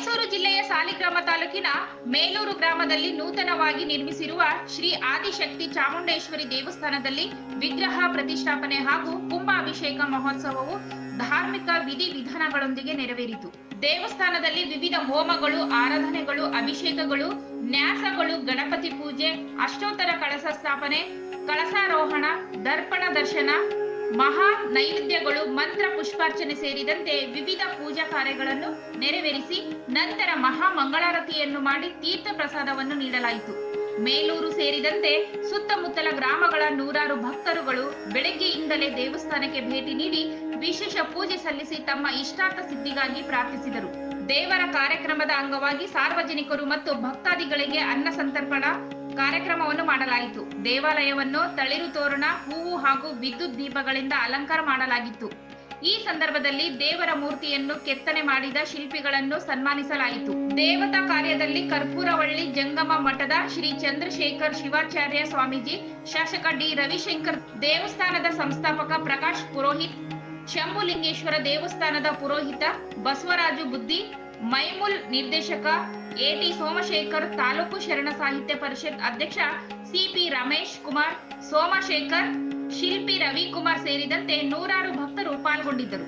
ಜಿಲ್ಲೆಯ ಸಾಲಿಗ್ರಾಮ ತಾಲೂಕಿನ ಮೇಲೂರು ಗ್ರಾಮದಲ್ಲಿ ನೂತನವಾಗಿ ನಿರ್ಮಿಸಿರುವ ಶ್ರೀ ಆದಿಶಕ್ತಿ ಚಾಮುಂಡೇಶ್ವರಿ ದೇವಸ್ಥಾನದಲ್ಲಿ ವಿಗ್ರಹ ಪ್ರತಿಷ್ಠಾಪನೆ ಹಾಗೂ ಕುಂಭಾಭಿಷೇಕ ಮಹೋತ್ಸವವು ಧಾರ್ಮಿಕ ವಿಧಿ ವಿಧಾನಗಳೊಂದಿಗೆ ನೆರವೇರಿತು. ದೇವಸ್ಥಾನದಲ್ಲಿ ವಿವಿಧ ಹೋಮಗಳು, ಆರಾಧನೆಗಳು, ಅಭಿಷೇಕಗಳು, ನ್ಯಾಸಗಳು, ಗಣಪತಿ ಪೂಜೆ, ಅಷ್ಟೋತ್ತರ ಕಳಸ ಸ್ಥಾಪನೆ, ಕಳಸಾರೋಹಣ, ದರ್ಪಣ ದರ್ಶನ ಮಹಾ ನೈವೇದ್ಯಗಳು ಮಂತ್ರ ಪುಷ್ಪಾರ್ಚನೆ ಸೇರಿದಂತೆ ವಿವಿಧ ಪೂಜಾ ಕಾರ್ಯಗಳನ್ನು ನೆರವೇರಿಸಿ ನಂತರ ಮಹಾ ಮಂಗಳಾರತಿಯನ್ನು ಮಾಡಿ ತೀರ್ಥ ಪ್ರಸಾದವನ್ನು ನೀಡಲಾಯಿತು. ಮೇಲೂರು ಸೇರಿದಂತೆ ಸುತ್ತಮುತ್ತಲ ಗ್ರಾಮಗಳ ನೂರಾರು ಭಕ್ತರುಗಳು ಬೆಳಗ್ಗೆಯಿಂದಲೇ ದೇವಸ್ಥಾನಕ್ಕೆ ಭೇಟಿ ನೀಡಿ ವಿಶೇಷ ಪೂಜೆ ಸಲ್ಲಿಸಿ ತಮ್ಮ ಇಷ್ಟಾರ್ಥ ಸಿದ್ಧಿಗಾಗಿ ಪ್ರಾರ್ಥಿಸಿದರು. ದೇವರ ಕಾರ್ಯಕ್ರಮದ ಅಂಗವಾಗಿ ಸಾರ್ವಜನಿಕರು ಮತ್ತು ಭಕ್ತಾದಿಗಳಿಗೆ ಅನ್ನ ಸಂತರ್ಪಣಾ ಕಾರ್ಯಕ್ರಮವನ್ನು ಮಾಡಲಾಯಿತು. ದೇವಾಲಯವನ್ನು ತಳಿರು ತೋರಣ, ಹೂವು ಹಾಗೂ ವಿದ್ಯುತ್ ದೀಪಗಳಿಂದ ಅಲಂಕಾರ ಮಾಡಲಾಗಿತ್ತು. ಈ ಸಂದರ್ಭದಲ್ಲಿ ದೇವರ ಮೂರ್ತಿಯನ್ನು ಕೆತ್ತನೆ ಮಾಡಿದ ಶಿಲ್ಪಿಗಳನ್ನು ಸನ್ಮಾನಿಸಲಾಯಿತು. ದೇವತಾ ಕಾರ್ಯದಲ್ಲಿ ಕರ್ಪೂರವಳ್ಳಿ ಜಂಗಮ ಮಠದ ಶ್ರೀ ಚಂದ್ರಶೇಖರ್ ಶಿವಾಚಾರ್ಯ ಸ್ವಾಮೀಜಿ, ಶಾಸಕ ಡಿ. ರವಿಶಂಕರ್, ದೇವಸ್ಥಾನದ ಸಂಸ್ಥಾಪಕ ಪ್ರಕಾಶ್ ಪುರೋಹಿತ್, ಶಂಭುಲಿಂಗೇಶ್ವರ ದೇವಸ್ಥಾನದ ಪುರೋಹಿತ ಬಸವರಾಜು ಬುದ್ಧಿ ಮೈಮುಲ್ ನಿರ್ದೇಶಕ ಎಟಿ ಸೋಮಶೇಖರ್ ತಾಲೂಕು ಶರಣ ಸಾಹಿತ್ಯ ಪರಿಷತ್ ಅಧ್ಯಕ್ಷ ಸಿಪಿ ರಮೇಶ್ ಕುಮಾರ್ ಸೋಮಶೇಖರ್ ಶಿಲ್ಪಿ ರವಿಕುಮಾರ್ ಸೇರಿದಂತೆ ನೂರಾರು ಭಕ್ತರು ಪಾಲ್ಗೊಂಡಿದ್ದರು.